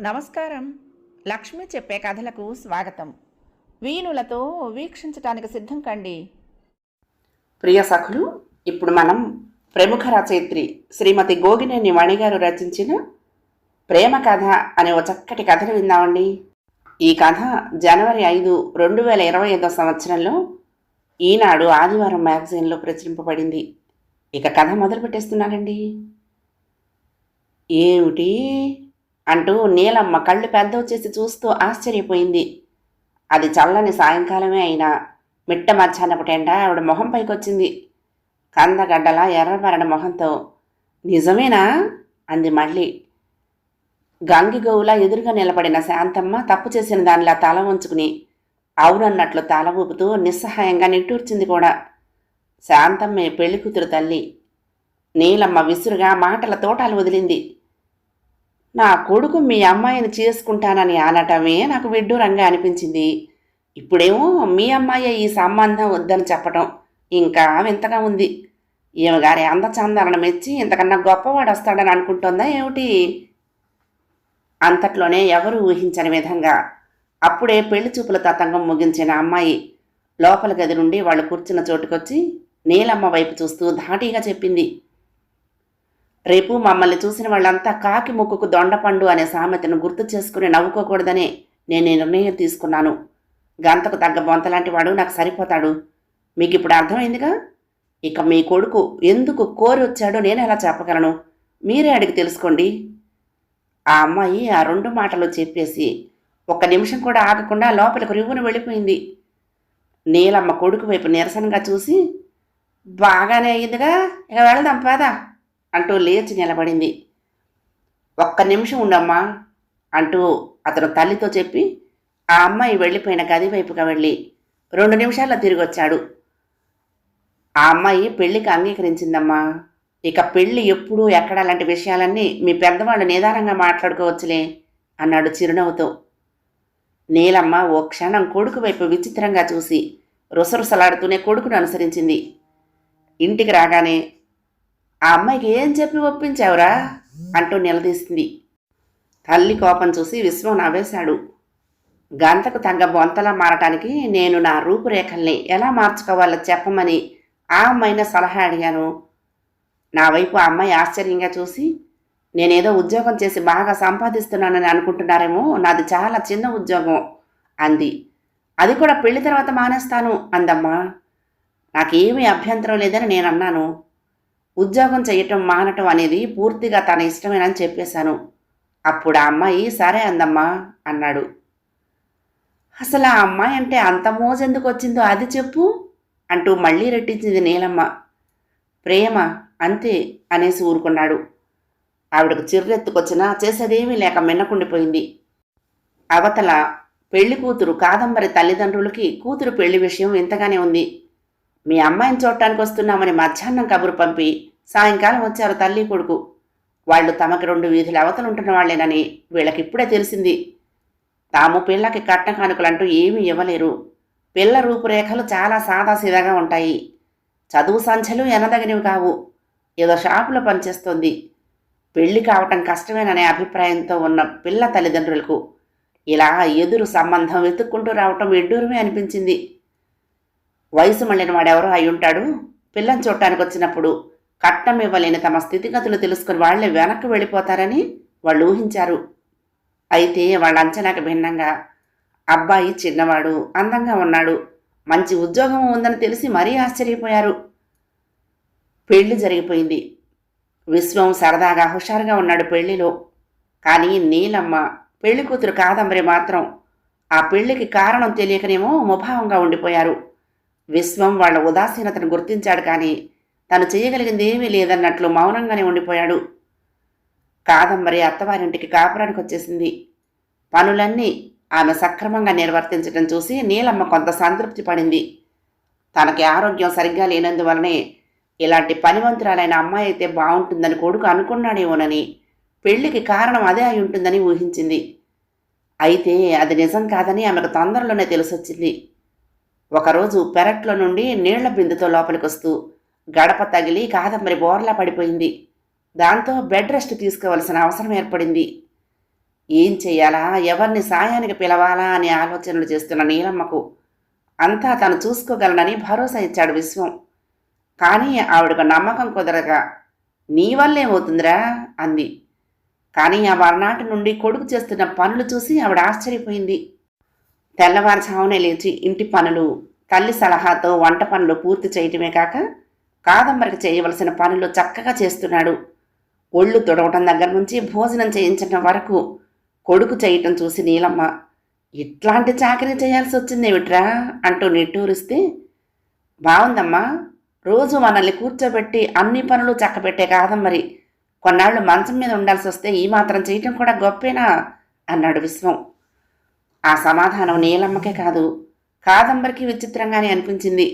నమస్కారం. లక్ష్మి చెప్పే కథలకు స్వాగతం. వీణులతో వీక్షించటానికి సిద్ధం కండి. ప్రియ సఖులు ఇప్పుడు మనం ప్రముఖ రచయిత్రి శ్రీమతి గోగినేని మణిగారు రచించిన ప్రేమ కథ అనే ఒక చక్కటి కథను విందామండి. ఈ కథ జనవరి ఐదు రెండు వేల ఇరవై ఐదో సంవత్సరంలో ఈనాడు ఆదివారం మ్యాగజైన్లో ప్రచురింపబడింది. ఇక కథ మొదలు పెట్టేస్తున్నానండి ఏమిటి? అంటూ నీలమ్మ కళ్ళు పెద్దవి చేసి చూస్తూ ఆశ్చర్యపోయింది. అది చల్లని సాయంకాలమే అయినా. మిట్ట మధ్యాహ్నపు ఎండ ఆవిడ మొహం పైకొచ్చింది. కందగడ్డలా ఎర్రబరణ మొహంతో నిజమేనా? అంది మళ్ళీ. గంగిగోవులా ఎదురుగా నిలబడిన శాంతమ్మ తప్పు చేసిన దానిలా తల ఉంచుకుని అవునన్నట్లు తల ఊపుతూ నిస్సహాయంగా నిట్టూర్చింది కూడా. శాంతమ్మే పెళ్ళి కూతురు తల్లి. నీలమ్మ విసురుగా మాటల తోటాలు వదిలింది. నా కొడుకు మీ అమ్మాయిని చేసుకుంటానని అనటమే నాకు విడ్డూరంగా అనిపించింది. ఇప్పుడేమో మీ అమ్మాయి ఈ సంబంధం వద్దని చెప్పటం ఇంకా వింతగా ఉంది. ఈమె గారి అందచందాలను మెచ్చి ఇంతకన్నా గొప్పవాడు వస్తాడని అనుకుంటుందా ఏమిటి? అంతట్లోనే ఎవరు ఊహించని విధంగా అప్పుడే పెళ్ళి చూపుల తతంగం ముగించిన అమ్మాయి లోపల గది నుండి వాళ్ళు కూర్చున్న చోటుకొచ్చి నీలమ్మ వైపు చూస్తూ ధాటీగా చెప్పింది. రేపు మమ్మల్ని చూసిన వాళ్ళంతా కాకి ముక్కుకు దొండపండు అనే సామెతను గుర్తు చేసుకుని నవ్వుకోకూడదనే నేను నిర్ణయం తీసుకున్నాను. గంతకు తగ్గ బొంతలాంటి వాడు నాకు సరిపోతాడు. మీకు ఇప్పుడు అర్థమైందిగా? ఇక మీ కొడుకు ఎందుకు కోరి వచ్చాడో నేను ఎలా చెప్పగలను? మీరే అడిగి తెలుసుకోండి. ఆ అమ్మాయి ఆ రెండు మాటలు చెప్పేసి ఒక్క నిమిషం కూడా ఆగకుండా లోపలికి రివ్వును వెళ్ళిపోయింది. నీలమ్మ కొడుకు వైపు నిరసనగా చూసి బాగానే అయ్యిందిగా ఇక వెళదాం పదా. అంటూ లేచి నిలబడింది. ఒక్క నిమిషం ఉండమ్మా అంటూ అతను తల్లితో చెప్పి ఆ అమ్మాయి వెళ్ళిపోయిన గది వైపుగా వెళ్ళి రెండు నిమిషాల్లో తిరిగి వచ్చాడు ఆ అమ్మాయి పెళ్ళికి అంగీకరించిందమ్మా. ఇక పెళ్ళి ఎప్పుడు ఎక్కడ లాంటి విషయాలన్నీ మీ పెద్దవాళ్ళు నిదానంగా మాట్లాడుకోవచ్చులే అన్నాడు చిరునవ్వుతో. నీలమ్మ ఓ క్షణం కొడుకు వైపు విచిత్రంగా చూసి రుసరుసలాడుతూనే కొడుకును అనుసరించింది. ఇంటికి రాగానే ఆ అమ్మాయికి ఏం చెప్పి ఒప్పించావురా? అంటూ నిలదీసింది. తల్లి కోపం చూసి విశ్వం నవ్వేశాడు. గంతకు తగ్గ బొంతలా మారటానికి నేను నా రూపురేఖల్ని ఎలా మార్చుకోవాలో చెప్పమని ఆ అమ్మాయిని సలహా అడిగాను. నా వైపు ఆ అమ్మాయి ఆశ్చర్యంగా చూసి నేనేదో ఉద్యోగం చేసి బాగా సంపాదిస్తున్నానని అనుకుంటున్నారేమో నాది చాలా చిన్న ఉద్యోగం అంది. అది కూడా పెళ్ళి తర్వాత మానేస్తాను అందమ్మా. నాకేమీ అభ్యంతరం లేదని నేను అన్నాను ఉద్యోగం చేయటం మానటం అనేది పూర్తిగా తన ఇష్టమేనని చెప్పేశాను. అప్పుడు ఆ అమ్మాయి సరే అందమ్మా అన్నాడు. అసలు ఆ అమ్మాయి అంటే అంత మోజెందుకు వచ్చిందో అది చెప్పు అంటూ మళ్ళీ రెట్టించింది నీలమ్మ. ప్రేమ అంతే అనేసి ఊరుకున్నాడు. ఆవిడకు చిర్రెత్తుకొచ్చినా చేసేదేమీ లేక మిన్నకుండిపోయింది. అవతల పెళ్ళి కూతురు కాదంబరి తల్లిదండ్రులకి కూతురు పెళ్ళి విషయం ఇంతగానే ఉంది. మీ అమ్మాయిని చూడటానికి వస్తున్నామని మధ్యాహ్నం కబురు పంపి సాయంకాలం వచ్చారు తల్లి కొడుకు. వాళ్ళు తమకి రెండు వీధుల అవతలుంటున్న వాళ్ళేనని వీళ్ళకి ఇప్పుడే తెలిసింది. తాము పిల్లకి కట్న కానుకలంటూ ఏమీ ఇవ్వలేరు. పిల్ల రూపురేఖలు చాలా సాదాసీదాగా ఉంటాయి. చదువు సంఖ్యలు ఎనదగినవి కావు. ఏదో షాపులో పనిచేస్తోంది. పెళ్ళి కావటం కష్టమేననే అభిప్రాయంతో ఉన్న పిల్ల తల్లిదండ్రులకు ఇలా ఎదురు సంబంధం వెతుక్కుంటూ రావటం ఎడ్డూరమే అనిపించింది. వయసు మళ్ళిన వాడెవరో అయి ఉంటాడు. పిల్లని చూడటానికి వచ్చినప్పుడు కట్నం ఇవ్వలేని తమ స్థితిగతులు తెలుసుకుని వాళ్ళే వెనక్కి వెళ్ళిపోతారని వాళ్ళు ఊహించారు. అయితే వాళ్ళ అంచనాకు భిన్నంగా అబ్బాయి చిన్నవాడు అందంగా ఉన్నాడు మంచి ఉద్యోగం ఉందని తెలిసి మరీ ఆశ్చర్యపోయారు. పెళ్ళి జరిగిపోయింది. విశ్వం సరదాగా హుషారుగా ఉన్నాడు పెళ్ళిలో. కానీ నీలమ్మ పెళ్ళి కూతురు కాదంబరి మాత్రం. ఆ పెళ్ళికి కారణం తెలియకనేమో ముభావంగా ఉండిపోయారు. విశ్వం వాళ్ళ ఉదాసీనతను గుర్తించాడు కానీ తను చేయగలిగింది ఏమీ లేదన్నట్లు మౌనంగానే ఉండిపోయాడు. కాదంబరి అత్తవారింటికి కాపురానికి వచ్చేసింది. పనులన్నీ ఆమె సక్రమంగా నిర్వర్తించడం చూసి నీలమ్మ కొంత సంతృప్తి పడింది. తనకి ఆరోగ్యం సరిగ్గా లేనందువలనే ఇలాంటి పనివంతురాలైన అమ్మాయి అయితే బాగుంటుందని కొడుకు అనుకున్నాడేమోనని పెళ్ళికి కారణం అదే అయి ఉంటుందని ఊహించింది. అయితే అది నిజం కాదని ఆమెకు తొందరలోనే తెలిసొచ్చింది. ఒకరోజు పెరట్లో నుండి నీళ్ళ బిందుతో లోపలికొస్తూ గడప తగిలి కాదంబరి బోర్లా పడిపోయింది. దాంతో బెడ్ రెస్ట్ తీసుకోవలసిన అవసరం ఏర్పడింది. ఏం చెయ్యాలా? ఎవరిని సాయానికి పిలవాలా అని ఆలోచనలు చేస్తున్న నీలమ్మకు అంతా తను చూసుకోగలనని భరోసా ఇచ్చాడు విశ్వం. కానీ ఆవిడకు నమ్మకం కుదరక నీ వల్లేమవుతుందిరా అంది. కానీ ఆ మర్నాటి నుండి కొడుకు చేస్తున్న పనులు చూసి ఆవిడ ఆశ్చర్యపోయింది. తెల్లవారుజామునే లేచి ఇంటి పనులు తల్లి సలహాతో వంట పనులు పూర్తి చేయటమే కాక కాదంబరికి చేయవలసిన పనులు చక్కగా చేస్తున్నాడు. ఒళ్ళు తొడవటం దగ్గర నుంచి భోజనం చేయించడం వరకు కొడుకు చేయటం చూసి నీలమ్మ ఇట్లాంటి చాకరీ చేయాల్సి వచ్చిందేమిట్రా అంటూ నిట్టూరిస్తే బాగుందమ్మా రోజు మనల్ని కూర్చోబెట్టి అన్ని పనులు చక్కబెట్టే కాదమ్మరి కొన్నాళ్ళు మంచం మీద ఉండాల్సి వస్తే ఈ మాత్రం చేయటం కూడా గొప్పేనా? అన్నాడు విశ్వం. ఆ సమాధానం నీలమ్మకే కాదు కాదంబరికి విచిత్రంగానే అనిపించింది.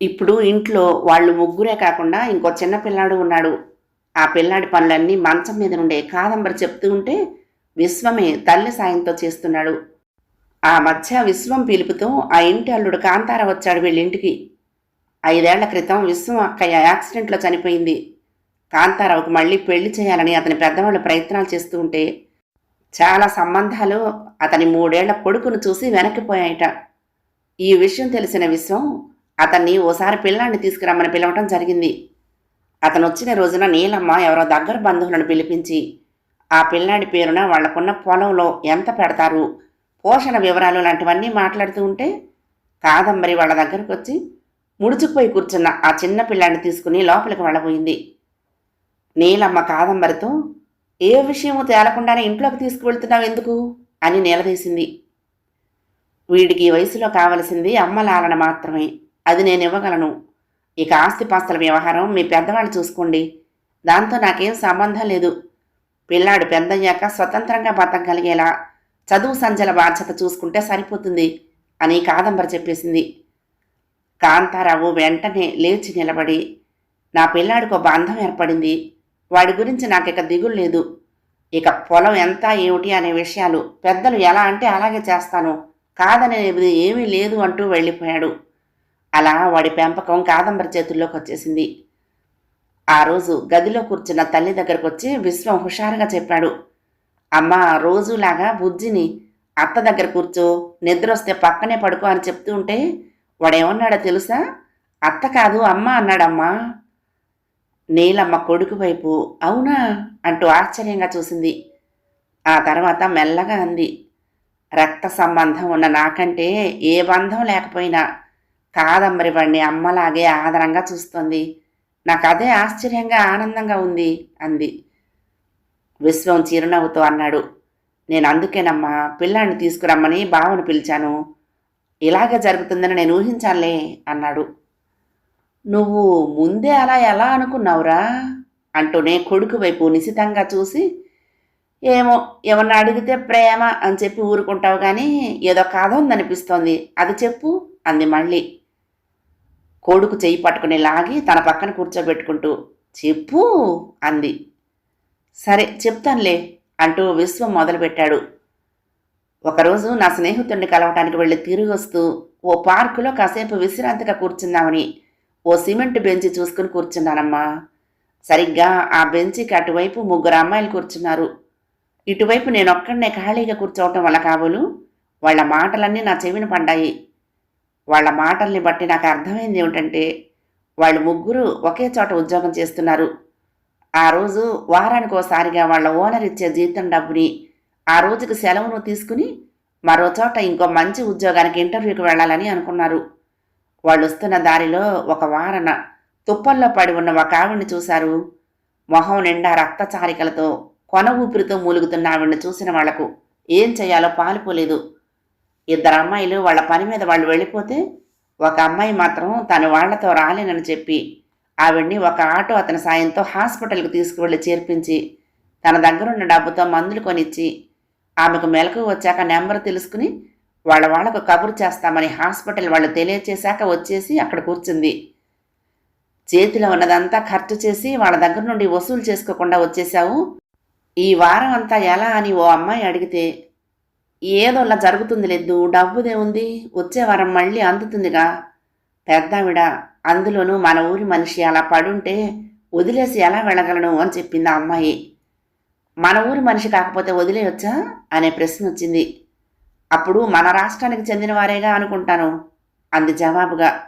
ఇప్పుడు ఇంట్లో వాళ్ళు ముగ్గురే కాకుండా ఇంకో చిన్న పిల్లాడు ఉన్నాడు. ఆ పిల్లాడి పనులన్నీ మంచం మీద నుండే కాదంబరి చెప్తూ ఉంటే విశ్వమే తల్లి సాయంతో చేస్తున్నాడు. ఆ మధ్య విశ్వం పిలుపుతో ఆ ఇంటి అల్లుడు కాంతార వచ్చాడు వీళ్ళింటికి. ఐదేళ్ళ క్రితం విశ్వం అక్కయ్య యాక్సిడెంట్లో చనిపోయింది. కాంతారావుకు మళ్ళీ పెళ్ళి చేయాలని అతని పెద్దవాళ్ళు ప్రయత్నాలు చేస్తూ ఉంటే చాలా సంబంధాలు అతని మూడేళ్ళ కొడుకును చూసి వెనక్కిపోయాయట. ఈ విషయం తెలిసిన విశ్వం అతన్ని ఓసారి పిల్లాన్ని తీసుకురమ్మని పిలవటం జరిగింది. అతను వచ్చిన రోజున నీలమ్మ ఎవరో దగ్గర బంధువులను పిలిపించి ఆ పిల్లాడి పేరున వాళ్ళకున్న పొలంలో ఎంత పెడతారు? పోషణ వివరాలు లాంటివన్నీ మాట్లాడుతూ ఉంటే కాదంబరి వాళ్ళ దగ్గరకు వచ్చి ముడుచుకుపోయి కూర్చున్న ఆ చిన్న పిల్లాన్ని తీసుకుని లోపలికి వెళ్ళబోయింది. నీలమ్మ కాదంబరితో ఏ విషయము తేలకుండానే ఇంట్లోకి తీసుకువెళ్తున్నావు ఎందుకు? అని నిలదీసింది. వీడికి వయసులో కావలసింది అమ్మలాలన మాత్రమే. అది నేను ఇవ్వగలను. ఇక ఆస్తిపాస్తుల వ్యవహారం మీ పెద్దవాళ్ళు చూసుకోండి. దాంతో నాకేం సంబంధం లేదు. పిల్లాడు పెద్దయ్యాక స్వతంత్రంగా బతకగలిగేలా చదువు సంజల బాధ్యత చూసుకుంటే సరిపోతుంది అని కాదంబరి చెప్పేసింది. కాంతారావు వెంటనే లేచి నిలబడి నా పిల్లాడికి బంధం ఏర్పడింది. వాడి గురించి నాకు ఇక దిగులు లేదు. ఇక పొలం ఎంత ఏమిటి అనే విషయాలు పెద్దలు ఎలా అంటే అలాగే చేస్తాను. కాదనేది ఏమీ లేదు అంటూ వెళ్ళిపోయాడు. అలా వాడి పెంపకం కాదంబరి చేతుల్లోకి వచ్చేసింది ఆ రోజు గదిలో కూర్చున్న తల్లి దగ్గరకు వచ్చి విశ్వం హుషారుగా చెప్పాడు. అమ్మ రోజులాగా బుజ్జిని అత్త దగ్గర కూర్చో నిద్ర వస్తే పక్కనే పడుకో అని చెప్తూ ఉంటే వాడేమన్నాడో తెలుసా? అత్త కాదు అమ్మ అన్నాడమ్మా. నీలమ్మ కొడుకు వైపు అవునా అంటూ ఆశ్చర్యంగా చూసింది. ఆ తర్వాత మెల్లగా అంది. రక్త సంబంధం ఉన్న నాకంటే ఏ బంధం లేకపోయినా కాదంబరి వాడిని అమ్మలాగే ఆదరంగా చూస్తోంది. నాకు అదే ఆశ్చర్యంగా ఆనందంగా ఉంది అంది. విశ్వం చిరునవ్వుతో అన్నాడు. నేను అందుకేనమ్మా పిల్లాన్ని తీసుకురమ్మని బావను పిలిచాను. ఇలాగే జరుగుతుందని నేను ఊహించాలే అన్నాడు. నువ్వు ముందే అలా ఎలా అనుకున్నావురా? అంటూనే కొడుకు వైపు నిశితంగా చూసి ఏమో ఏమన్నా అడిగితే ప్రేమ అని చెప్పి ఊరుకుంటావు కానీ ఏదో కాదో ఉందనిపిస్తోంది. అది చెప్పు అంది మళ్ళీ. కొడుకు చెయ్యి పట్టుకుని లాగి తన పక్కన కూర్చోబెట్టుకుంటూ చెప్పు అంది. సరే చెప్తానులే అంటూ విశ్వం మొదలుపెట్టాడు. ఒకరోజు నా స్నేహితుడిని కలవటానికి వెళ్ళి తిరిగి వస్తూ ఓ పార్కులో కాసేపు విశ్రాంతిగా కూర్చుందామని ఓ సిమెంట్ బెంచి చూసుకుని కూర్చున్నానమ్మా. సరిగ్గా ఆ బెంచికి అటువైపు ముగ్గురు అమ్మాయిలు కూర్చున్నారు. ఇటువైపు నేనొక్కడనే ఖాళీగా కూర్చోవటం వల్ల కాబోలు వాళ్ళ మాటలన్నీ నా చెవిన పడ్డాయి. వాళ్ళ మాటల్ని బట్టి నాకు అర్థమైంది ఏమిటంటే వాళ్ళు ముగ్గురు ఒకే చోట ఉద్యోగం చేస్తున్నారు. ఆ రోజు వారానికి ఓసారిగా వాళ్ళ ఓనర్ ఇచ్చే జీతం డబ్బుని ఆ రోజుకి సెలవును తీసుకుని మరో చోట ఇంకో మంచి ఉద్యోగానికి ఇంటర్వ్యూకి వెళ్ళాలని అనుకున్నారు. వాళ్ళు వస్తున్న దారిలో ఒక వారన తుప్పల్లో పడి ఉన్న ఒక ఆవిడ్ని చూశారు. మొహం నిండా రక్తచారికలతో కొన ఊపిరితో మూలుగుతున్న ఆవిడ్ని చూసిన వాళ్ళకు ఏం చేయాలో పాలుపోలేదు. ఇద్దరు అమ్మాయిలు వాళ్ళ పని మీద వాళ్ళు వెళ్ళిపోతే ఒక అమ్మాయి మాత్రం తను వాళ్ళతో రాలేనని చెప్పి ఆవిడ్ని ఒక ఆటో అతని సాయంతో హాస్పిటల్కి తీసుకువెళ్ళి చేర్పించి తన దగ్గరున్న డబ్బుతో మందులు కొనిచ్చి ఆమెకు మెలకు వచ్చాక నెంబర్ తెలుసుకుని వాళ్ళ వాళ్ళకు కబురు చేస్తామని హాస్పిటల్ వాళ్ళు తెలియచేశాక వచ్చేసి అక్కడ కూర్చుంది. చేతిలో ఉన్నదంతా ఖర్చు చేసి వాళ్ళ దగ్గర నుండి వసూలు చేసుకోకుండా వచ్చేశావు. ఈ వారం అంతా ఎలా అని ఓ అమ్మాయి అడిగితే ఏదోలా జరుగుతుంది లేదు డబ్బుదే ఉంది వచ్చే వారం మళ్ళీ అందుతుందిగా పెద్దావిడ అందులోనూ మన ఊరి మనిషి అలా పడుంటే వదిలేసి ఎలా వెళ్ళగలను అని చెప్పింది ఆ అమ్మాయి. మన ఊరి మనిషి కాకపోతే వదిలేయొచ్చా? అనే ప్రశ్న వచ్చింది అప్పుడు మన రాష్ట్రానికి చెందిన వారేగా అనుకుంటాను అంది జవాబుగా.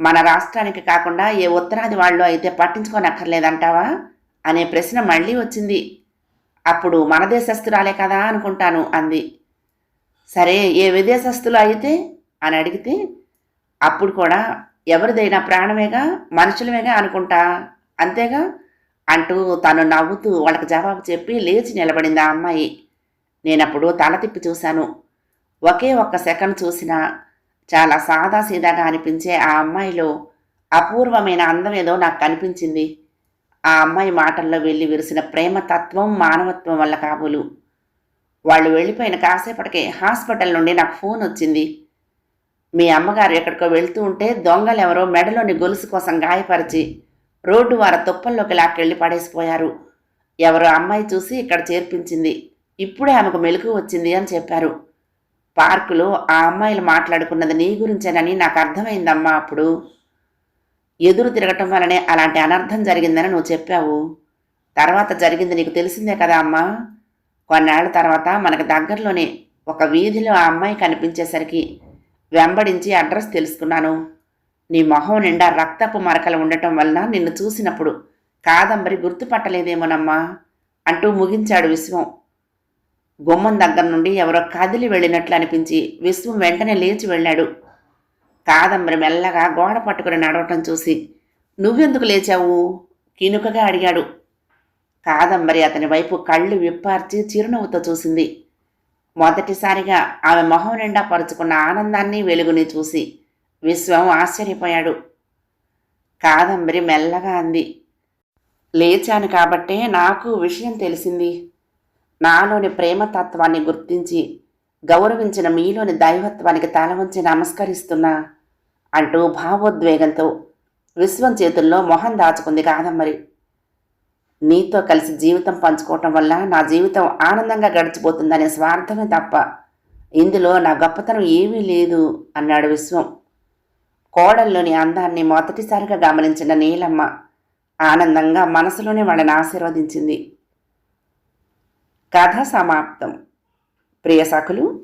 మన రాష్ట్రానికి కాకుండా ఏ ఉత్తరాది వాళ్ళు అయితే పట్టించుకోనక్కర్లేదంటావా? అనే ప్రశ్న మళ్ళీ వచ్చింది. అప్పుడు మన దేశస్తురాలే కదా అనుకుంటాను అంది. సరే ఏ విదేశస్తులు అయితే? అని అడిగితే అప్పుడు కూడా ఎవరిదైనా ప్రాణమేగా మనుషులమేగా అనుకుంటా? అంతేగా? అంటూ తను నవ్వుతూ వాళ్ళకి జవాబు చెప్పి లేచి నిలబడింది ఆ అమ్మాయి. నేనప్పుడు తల తిప్పి చూశాను. ఒకే ఒక్క సెకండ్ చూసినా చాలా సాదాసీదాగా అనిపించే ఆ అమ్మాయిలో అపూర్వమైన అందం ఏదో నాకు కనిపించింది. ఆ అమ్మాయి మాటల్లో వెళ్ళి విరిసిన ప్రేమ తత్వం మానవత్వం వల్ల కాబోలు. వాళ్ళు వెళ్ళిపోయిన కాసేపటికే హాస్పిటల్ నుండి నాకు ఫోన్ వచ్చింది. మీ అమ్మగారు ఎక్కడికో వెళ్తూ ఉంటే దొంగలెవరో మెడలోని గొలుసు కోసం గాయపరిచి రోడ్డు వార తుప్పల్లోకి లాక్కెళ్ళి పడేసిపోయారు. ఎవరో అమ్మాయి చూసి ఇక్కడ చేర్పించింది. ఇప్పుడే ఆమెకు మెలకు వచ్చింది అని చెప్పారు. పార్కులో ఆ అమ్మాయిలు మాట్లాడుకున్నది నీ గురించేనని నాకు అర్థమైందమ్మా అప్పుడు. ఎదురు తిరగటం వలనే అలాంటి అనర్థం జరిగిందని నువ్వు చెప్పావు. తర్వాత జరిగింది నీకు తెలిసిందే కదా అమ్మా? కొన్నాళ్ళ తర్వాత మనకు దగ్గరలోనే ఒక వీధిలో ఆ అమ్మాయి కనిపించేసరికి వెంబడించి అడ్రస్ తెలుసుకున్నాను. నీ మొహం నిండా రక్తపు మరకలు ఉండటం వలన నిన్ను చూసినప్పుడు కాదంబరి గుర్తుపట్టలేదేమోనమ్మా? అంటూ ముగించాడు విశ్వం. గుమ్మం దగ్గర నుండి ఎవరో కదిలి వెళ్ళినట్లు అనిపించి విశ్వం వెంటనే లేచి వెళ్ళాడు. కాదంబరి మెల్లగా గోడ పట్టుకుని నడవటం చూసి నువ్వెందుకు లేచావు? కినుకగా అడిగాడు. కాదంబరి అతని వైపు కళ్ళు విప్పార్చి చిరునవ్వుతో చూసింది. మొదటిసారిగా ఆమె మొహం నిండా పరుచుకున్న ఆనందాన్ని వెలుగుని చూసి విశ్వం ఆశ్చర్యపోయాడు. కాదంబరి మెల్లగా అంది లేచాను కాబట్టే నాకు విషయం తెలిసింది. నాలోని ప్రేమతత్వాన్ని గుర్తించి గౌరవించిన మీలోని దైవత్వానికి తల వంచి నమస్కరిస్తున్నా. అంటూ భావోద్వేగంతో విశ్వం చేతుల్లో మొహం దాచుకుంది కాదమ్మరి నీతో కలిసి జీవితం పంచుకోవటం వల్ల నా జీవితం ఆనందంగా గడిచిపోతుందనే స్వార్థమే తప్ప ఇందులో నా గొప్పతనం ఏమీ లేదు అన్నాడు విశ్వం. కోడల్లోని అందాన్ని మొదటిసారిగా గమనించిన నీలమ్మ ఆనందంగా మనసులోనే వాళ్ళని ఆశీర్వదించింది. కథ సమాప్తం. ప్రియ సఖులు